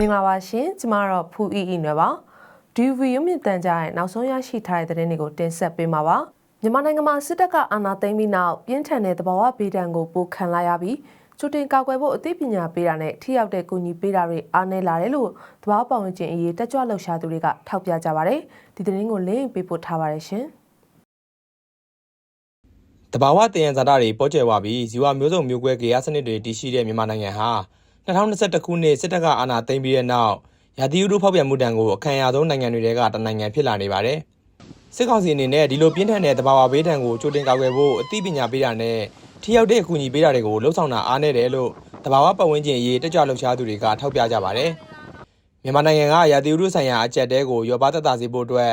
မင်္ဂလာပါရှင်ကျမတော့ဖူအီအီနွယ်ပါဒီဗီယိုမြင့်တန်ကြားရဲ့နောက်ဆုံးရရှိထားတဲ့သတင်းတွေကိုတင်ဆက်ပေးမှာပါမြန်မာနိုင်ငံမှာစစ်တပ်ကအာဏာသိမ်းပြီးနောက်ပြင်းထန်တဲ့တဘာဝဘေးဒဏ်ကိုပိုခံလာရပြီးချူတင်ကောက်ွယ်ဖို့အသိပညာပေးတာနဲ့ထိရောက်တဲ့ကူညီပေးတာတွေအားနည်းလာတယ်လို့တဘာဝပတ်ဝန်းကျင်အရေးတက်ကြွလှုပ်ရှားသူတွေကထောက်ပြကြပါတယ်ဒီသတင်းကိုလင်းပေးပို့ထားပါတယ်ရှင်တဘာဝတည်ရန်ဇာတာတွေပေါ်ကျယ်သွားပြီးဇီဝမျိုးစုံမျိုးကွဲကြရစနစ်တွေတည်ရှိတဲ့မြန်မာနိုင်ငံဟာ 2021ခုနှစ်စစ်တပ်ကအာဏာသိမ်းပြီးတဲ့နောက်ရာသီဥတုဖောက်ပြန်မှုတံကိုအခံရဆုံးနိုင်ငံတွေကတနိုင်ငံဖြစ်လာနေပါတယ်။စစ်ကောင်စီအနေနဲ့ဒီလိုပြင်းထန်တဲ့တဘာဝဘေးဒဏ်ကိုကြိုတင်ကာကွယ်ဖို့အသိပညာပေးတာနဲ့ထိရောက်တဲ့အကူအညီပေးတာတွေကိုလှုံ့ဆော်တာအားနည်းတယ်လို့တဘာဝပတ်ဝန်းကျင်အရေးတက်ကြွလှုပ်ရှားသူတွေကထောက်ပြကြပါတယ်။မြန်မာနိုင်ငံကရာသီဥတုဆိုင်ရာအကြက်တဲကိုရောပါသက်သာစေဖို့အတွက်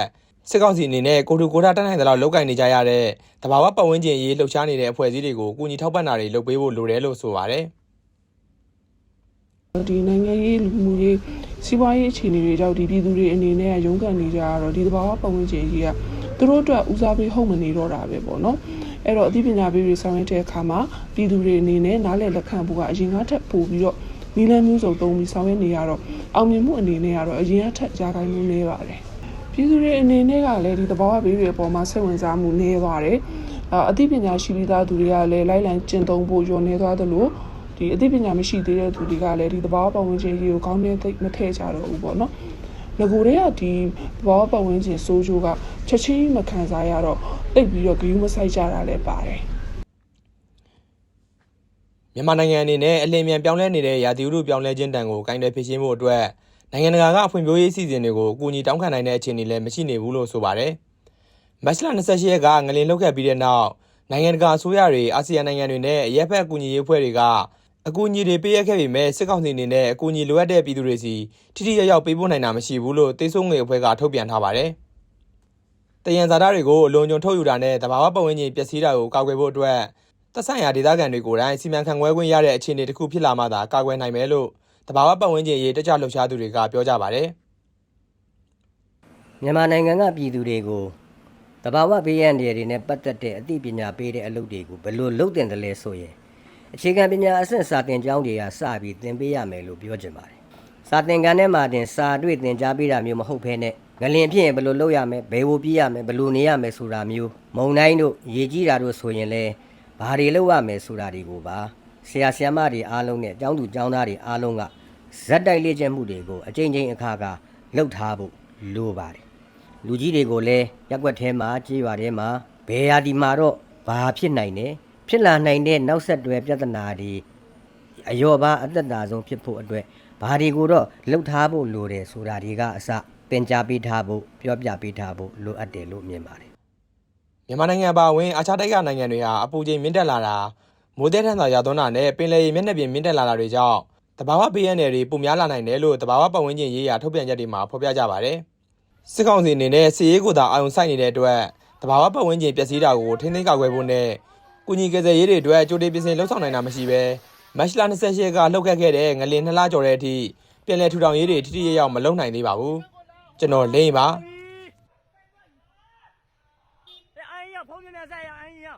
စစ်ကောင်စီအနေနဲ့ကိုတူကိုတာတတ်နိုင်တဲ့လောက်လုပ်ကင်နေကြရတဲ့တဘာဝပတ်ဝန်းကျင်အရေးလှုပ်ရှားနေတဲ့အဖွဲ့အစည်းတွေကိုကူညီထောက်ပံ့တာတွေလုပ်ပေးဖို့လိုတယ်လို့ဆိုပါတယ်။ ဒီနိုင်ငံရေးလူမှုရေးစီးပွားရေးအခြေအနေတွေကြောင့်ဒီပြည်သူတွေအနေနဲ့ရုန်းကန်နေကြရတော့ဒီသဘာဝပတ်ဝန်းကျင်ကြီးကသူတို့အတွက်ဦးစားပေးဟုတ်မနေတော့တာပဲပေါ့နော်အဲ့တော့အသိပညာပေးတွေဆောင်ရွက်တဲ့အခါမှာပြည်သူတွေအနေနဲ့နားလည်လက်ခံဖို့ကအရင်ကထက်ပိုပြီးတော့နီလန်းမျိုးစုံသုံးပြီးဆောင်ရွက်နေရတော့အောင်မြင်မှုအနေနဲ့ကတော့အရင်ကထက်ကြားတိုင်းမှုနေပါတယ်ပြည်သူတွေအနေနဲ့ကလည်းဒီသဘာဝဘေးတွေအပေါ်မှာစိတ်ဝင်စားမှုနေပါတယ်အအသိပညာရှိပြီးသားသူတွေကလည်းလိုက်လံကျင့်သုံးဖို့ညွှန်နေသွားသလို ဒီအသိပညာမရှိသေးတဲ့သူတွေကလည်းဒီသဘာဝပတ်ဝန်းကျင်ကြီးကိုကောင်းတဲ့သိမထည့်ကြတော့ဘူးပေါ့နော်ငကိုတွေကဒီသဘာဝပတ်ဝန်းကျင်စိုးကျိုးကချက်ချင်းမခံစားရတော့တိတ်ပြီးတော့ဂယုမဆိုင်ကြတာလည်းပါတယ်မြန်မာနိုင်ငံအနေနဲ့အလင်းမြန်ပြောင်းလဲနေတဲ့ရာသီဥတုပြောင်းလဲခြင်းတန်ကိုကင်တယ်ဖြစ်ရှင်းဖို့အတွက်နိုင်ငံတကာကအဖွံ့ဖြိုးရေးစီစဉ်တွေကိုအကူအညီတောင်းခံနိုင်တဲ့အခြေအနေလည်းမရှိနေဘူးလို့ဆိုပါတယ်။မတ်လ28ရက်ကငလင်လောက်ခဲ့ပြီးတဲ့နောက်နိုင်ငံတကာအစိုးရတွေအာဆီယံနိုင်ငံတွေနဲ့ရပ်ဖက်အကူအညီရေးအဖွဲ့တွေက အကူအညီတွေပေးရခဲ့ပေမဲ့စစ်ကောင်စီအနေနဲ့အကူအညီလိုအပ်တဲ့ပြည်သူတွေစီထိထိရောက်ရောက်ပေးပို့နိုင်တာမရှိဘူးလို့တေးဆုံးငွေအဖွဲ့ကထုတ်ပြန်ထားပါတယ်။တယံဇာတာတွေကိုအလွန်ကျွံထုတ်ယူတာနဲ့တဘာဝပတ်ဝန်းကျင်ပျက်စီးတာကိုကာကွယ်ဖို့အတွက်သက်ဆိုင်ရာဒေသခံတွေကိုယ်တိုင်စီမံခန့်ခွဲခွင့်ရတဲ့အခြေအနေတစ်ခုဖြစ်လာမှသာကာကွယ်နိုင်မယ်လို့တဘာဝပတ်ဝန်းကျင်ရေးတက်ကြလှုပ်ရှားသူတွေကပြောကြပါတယ်။မြန်မာနိုင်ငံကပြည်သူတွေကိုတဘာဝဘေးရန်တွေနဲ့ပတ်သက်တဲ့အသိပညာပေးတဲ့အလုပ်တွေကိုဘယ်လိုလုပ်တင်တယ်လဲဆိုရင် အခြေခံပညာအဆင့်စာသင်ကျောင်းတွေကစပြီးသင်ပေးရမယ်လို့ပြောချင်ပါတယ်။စာသင်ခန်းထဲမှာတင်စာတွေ့သင်ကြားပေးတာမျိုးမဟုတ်ဘဲနဲ့ငလင်ဖြစ်ရင်ဘယ်လိုလုပ်ရမလဲဘယ်လိုပြေးရမလဲဘယ်လိုနေရမယ်ဆိုတာမျိုးမုံတိုင်းတို့ရေကြီးတာတို့ဆိုရင်လဲဘာတွေလုပ်ရမယ်ဆိုတာတွေကိုပါဆရာဆရာမတွေအားလုံးနဲ့ကျောင်းသူကျောင်းသားတွေအားလုံးကဇက်တိုက်လေ့ကျင့်မှုတွေကိုအချိန်ချင်းအခါခါလုပ်ထားဖို့လိုပါတယ်လူကြီးတွေကိုလည်းရက်ွက်ထဲမှာကြေးရွာထဲမှာဘယ်ဟာဒီမှာတော့ဘာဖြစ်နိုင်တယ် ဖြစ်လာနိုင်တဲ့နောက်ဆက်တွဲပြဿနာတွေအယောပါအသက်တာဆုံးဖြစ်ဖို့အတွက်ဘာတွေကိုတော့လှုပ်ထားဖို့လိုတယ်ဆိုတာတွေကအစသင်ကြားပေးထားဖို့ပြောပြပေးထားဖို့လိုအပ်တယ်လို့မြင်ပါတယ်မြန်မာနိုင်ငံပါဝင်အာချတိုက်ကနိုင်ငံတွေဟာအပူချိန်မြင့်တက်လာတာမိုးတဲ့ထန်သာရသွန်းတာနဲ့ပင်လယ်ရေမျက်နှာပြင်မြင့်တက်လာတာတွေကြောင့်တဘာဝဘေးရန်တွေပုံများလာနိုင်တယ်လို့တဘာဝပတ်ဝန်းကျင်ရေးရာထုတ်ပြန်ချက်တွေမှာဖော်ပြကြပါတယ်။စစ်ကောင်စီအနေနဲ့စီရေးကိုသာအာရုံစိုက်နေတဲ့အတွက်တဘာဝပတ်ဝန်းကျင်ပျက်စီးတာကိုထိန်းသိမ်းကာကွယ်ဖို့နဲ့ ကုညီကယ်ဆယ်ရေးတွေအတွက်ကြိုတင်ပြင်ဆင်လှုပ်ဆောင်နိုင်တာမရှိဘဲမတ်လ28ရက်ကလှုပ်ခတ်ခဲ့တဲ့ငလင်နှစ်လကျော်တဲ့အထိပြည်내ထူထောင်ရေးတွေထိထိရရောက်မလုပ်နိုင်သေးပါဘူး။ကျွန်တော်လိမ့်ပါ 这安阳跑进来噻呀，安阳。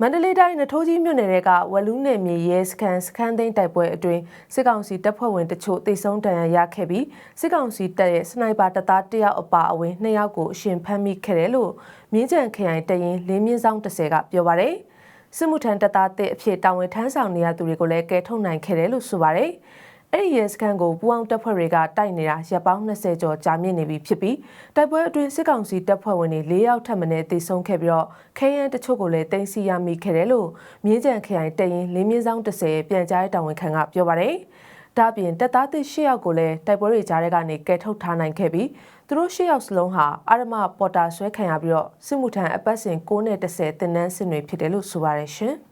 မန္တလေးတိုင်းနထိုးကြီးမြို့နယ်ကဝလူနယ်မြေရဲစခန်းစခန်းသိမ်းတိုက်ပွဲအတွင်းစစ်ကောင်စီတပ်ဖွဲ့ဝင်တချို့တိတ်ဆုံးတန်ရာရခဲ့ပြီးစစ်ကောင်စီတပ်ရဲ့စနိုက်ပါတပ်သားတယောက်အပါအဝင်နှစ်ယောက်ကိုအရှင်ဖမ်းမိခဲ့တယ်လို့မြင်းကြံခရိုင်တရင်လင်းမြင့်ဆောင်30ကပြောပါရယ်စစ်မှုထမ်းတပ်သားတဲ့အဖြစ်တာဝန်ထမ်းဆောင်နေရသူတွေကိုလည်းကယ်ထုတ်နိုင်ခဲ့တယ်လို့ဆိုပါရယ် အဲ့ဒီရဲစခန်းကိုပူအောင်တပ်ဖွဲ့တွေကတိုက်နေတာရပ်ပေါင်း20ကျော်ကြာမြင့်နေပြီဖြစ်ပြီးတိုက်ပွဲအတွင်းစစ်ကောင်စီတပ်ဖွဲ့ဝင်တွေ၄ယောက်ထပ်မံတေဆုံးခဲ့ပြီးတော့ခဲယမ်းတချို့ကိုလည်းတင်စီရမိခဲ့တယ်လို့မြင်းကြံခရိုင်တရင်လင်းမြင့်ဆောင်30ပြန်ကြားရေးတာဝန်ခံကပြောပါတယ်။ဒါ့အပြင်တပ်သားသစ်၈ယောက်ကိုလည်းတိုက်ပွဲတွေကြားထဲကနေကယ်ထုတ်ထားနိုင်ခဲ့ပြီးသူတို့၈ယောက်စလုံးဟာအာရမပေါ်တာဆွဲခံရပြီးတော့စစ်မှုထမ်းအပတ်စဉ်6နဲ့10တင်နန်းစစ်တွေဖြစ်တယ်လို့ဆိုပါတယ်ရှင်။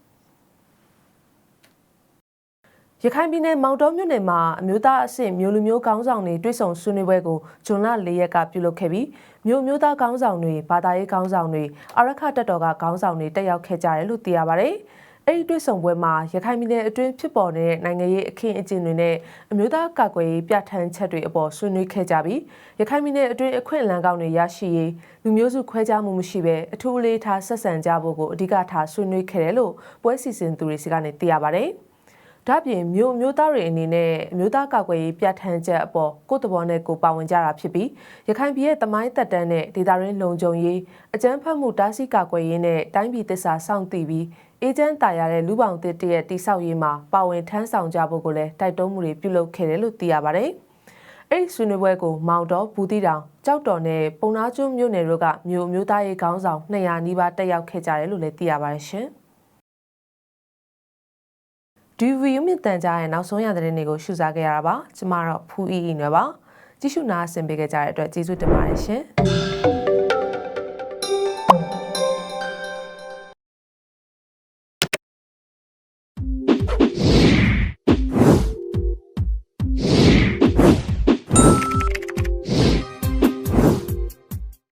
ရခိုင်ပြည်နယ်မောင်တော်မြို့နယ်မှာအမျိုးသားအဆင့်မျိုးလူမျိုးကောင်းဆောင်တွေတွေ့ဆုံဆွေးနွေးပွဲကိုဇွန်လ၄ရက်ကပြုလုပ်ခဲ့ပြီးမျိုးမျိုးသားကောင်းဆောင်တွေဘာသာရေးကောင်းဆောင်တွေအရခတက်တော်ကကောင်းဆောင်တွေတက်ရောက်ခဲ့ကြတယ်လို့သိရပါဗျ။အဲ့ဒီတွေ့ဆုံပွဲမှာရခိုင်ပြည်နယ်အတွင်းဖြစ်ပေါ်နေတဲ့နိုင်ငံရေးအခင်းအကျင်းတွေနဲ့အမျိုးသားကာကွယ်ရေးပြဋ္ဌာန်းချက်တွေအပေါ်ဆွေးနွေးခဲ့ကြပြီးရခိုင်ပြည်နယ်အတွင်းအခွင့်အလမ်းကောင်းတွေရရှိရေးလူမျိုးစုခွဲခြားမှုမရှိဘဲအထူးအလေးထားဆက်ဆံကြဖို့ကိုအဓိကထားဆွေးနွေးခဲ့တယ်လို့ပွဲစီစဉ်သူတွေစီကနေသိရပါဗျ။ ဒါ့အပြင်မြို့အမျိုးသားတွေအနေနဲ့အမျိုးသားကာကွယ်ရေးပြဋ္ဌာန်းချက်အပေါ်ကိုယ့်တဘောနဲ့ကိုယ်ပါဝင်ကြတာဖြစ်ပြီးရခိုင်ပြည်ရဲ့တမိုင်းတက်တန်းနဲ့ဒေသရင်းလုံခြုံရေးအကြမ်းဖက်မှုတားဆီးကာကွယ်ရေးနဲ့တိုင်းပြည်သစ္စာစောင့်တည်ပြီးအေဂျင့်တာရတဲ့လူပောင်တစ်တရဲ့တိဆောက်ရေးမှာပါဝင်ထမ်းဆောင်ကြဖို့ကိုလည်းတိုက်တွန်းမှုတွေပြုလုပ်ခဲ့တယ်လို့သိရပါတယ်။အဲ့ဒီဆွေးနွေးပွဲကိုမောင်တော်ဘူးတီတောင်ကြောက်တော်နဲ့ပုံနာကျွန်းမြို့နယ်တို့ကမြို့အမျိုးသားရေးခေါင်းဆောင်200နီးပါးတက်ရောက်ခဲ့ကြတယ်လို့လည်းသိရပါတယ်ရှင်။ ဒီဗီယိုမြင့်တန်ကြားရဲ့နောက်ဆုံးရသတင်းတွေကိုရှုစားခဲ့ရတာပါကျမတော့ဖူးအီအီနွယ်ပါကြည့်ရှုနာဆင်ပေးကြတဲ့အတွက်ကျေးဇူးတင်ပါတယ်ရှင်